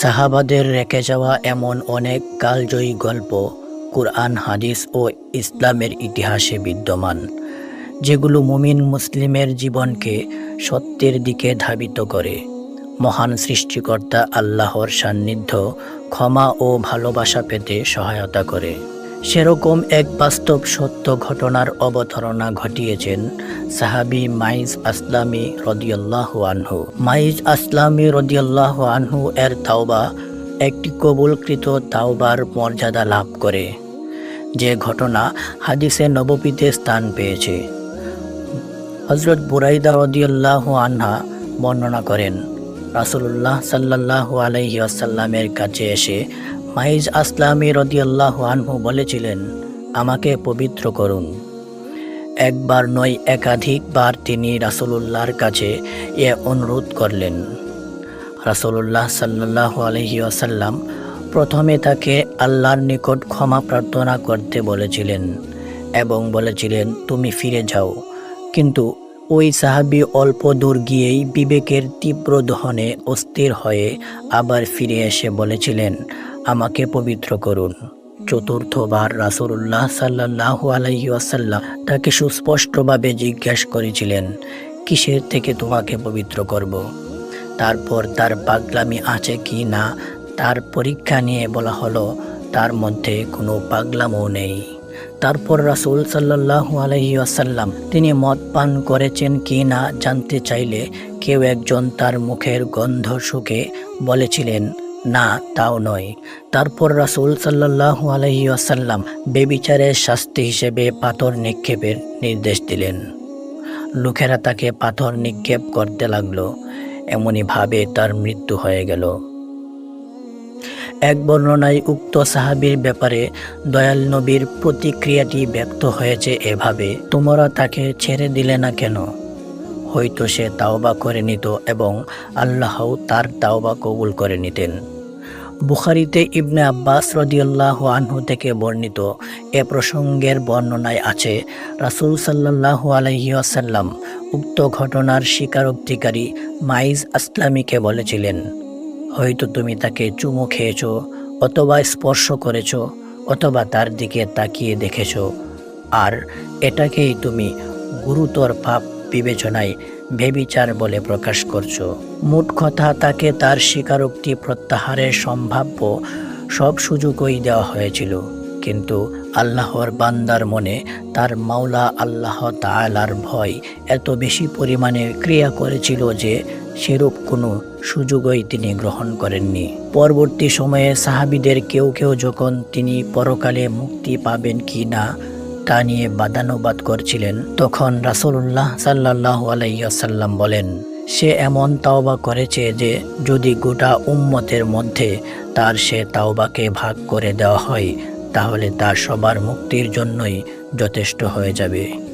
সাহাবাদের রেখে যাওয়া এমন অনেক কালজয়ী গল্প, কুরআন, হাদিস ও ইসলামের ইতিহাসে বিদ্যমান, যেগুলো মুমিন মুসলিমের জীবনকে সত্যের দিকে ধাবিত করে। মহান সৃষ্টিকর্তা আল্লাহর সান্নিধ্য ক্ষমা ও ভালোবাসা পেতে সহায়তা করে। সেরকম এক বাস্তব সত্য ঘটনার অবতারণা ঘটিয়েছেন সাহাবি মাইজ আসলামী রদিয়াল্লাহু আনহু। মাইজ আসলামী রদিয়াল্লাহু আনহু এর তাওবা একটি কবুলকৃত তাওবার মর্যাদা লাভ করে। যে ঘটনা হাদিসে নবপীতে স্থান পেয়েছে। হজরত বুরাইদা রদিয়াল্লাহু আনহা বর্ণনা করেন রাসুল্লাহ সাল্লাল্লাহু আলাইহি আসাল্লামের কাছে এসে মাইজ আসলামী রদিয়াল্লাহু আনহু বলেছিলেন, আমাকে পবিত্র করুন। একবার নয় একাধিকবার তিনি রাসূলুল্লাহর কাছে এ অনুরোধ করলেন। রাসূলুল্লাহ সাল্লাহ আলাইহি আসাল্লাম প্রথমে তাকে আল্লাহর নিকট ক্ষমা প্রার্থনা করতে বলেছিলেন এবং বলেছিলেন, তুমি ফিরে যাও। কিন্তু ওই সাহাবি অল্প দূর গিয়েই বিবেকের তীব্র দহনে অস্থির হয়ে আবার ফিরে এসে বলেছিলেন আমাকে পবিত্র করুন। চতুর্থবার রাসূলুল্লাহ সাল্লাল্লাহু আলাইহি ওয়াসাল্লাম তাকে সুস্পষ্টভাবে জিজ্ঞাসা করেছিলেন, কিসের থেকে তোমাকে পবিত্র করব। তারপর তার পাগলামি আছে কি না? তার পরীক্ষা নিয়ে বলা হলো, তার মধ্যে কোনো পাগলামও নেই। তারপর রাসূল সাল্লাল্লাহু আলাইহি আসাল্লাম তিনি মদ পান করেছেন কি না জানতে চাইলে কেউ একজন তার মুখের গন্ধ শুকে বলেছিলেন না, তাও নয়। তারপর রাসূল সাল্লাল্লাহু আলাইহি আসাল্লাম বেবিচারের শাস্তি হিসেবে পাথর নিক্ষেপের নির্দেশ দিলেন। লোকেরা তাকে পাথর নিক্ষেপ করতে লাগল। এমনইভাবে তার মৃত্যু হয়ে গেল। এক বর্ণনায় উক্ত সাহাবীর ব্যাপারে দয়াল নবীর প্রতিক্রিয়াটি ব্যক্ত হয়েছে এভাবে, তোমরা তাকে ছেড়ে দিলে না কেন? হয়তো সে তাওবা করে নিত এবং আল্লাহও তার তাওবা কবুল করে নিতেন। বুখারিতে ইবনে আব্বাস রদিয়াল্লাহ আনহু থেকে বর্ণিত এ প্রসঙ্গের বর্ণনায় আছে, রাসূল সাল্লাল্লাহু আলাইহি আসাল্লাম উক্ত ঘটনার স্বীকারোক্তিকারী মাইজ আসলামীকে বলেছিলেন, হয়তো তুমি তাকে চুমু খেয়েছ অথবা স্পর্শ করেছ অথবা তার দিকে তাকিয়ে দেখেছ। আর এটাকেই তুমি গুরুতর পাপ বিবেচনায় বেবিচার বলে প্রকাশ করছ। মোট কথা তাকে তার স্বীকারোক্তি প্রত্যাহারের সম্ভাব্য সব সুযোগই দেওয়া হয়েছিল। কিন্তু আল্লাহর বান্দার মনে তার মাওলা আল্লাহ তাআলার ভয় এত বেশি পরিমাণে ক্রিয়া করেছিল যে সেরূপ কোনো সুযোগই তিনি গ্রহণ করেননি। পরবর্তী সময়ে সাহাবিদের কেউ কেউ যখন তিনি পরকালে মুক্তি পাবেন কি না তা নিয়ে বাদানুবাদ করছিলেন। তখন রাসূলুল্লাহ সাল্লাহ আলাইসাল্লাম বলেন, সে এমন তাওবা করেছে যে, যদি গোটা উম্মতের মধ্যে তার সে তাওবাকে ভাগ করে দেওয়া হয়, তাহলে তা সবার মুক্তির জন্যই যথেষ্ট হয়ে যাবে।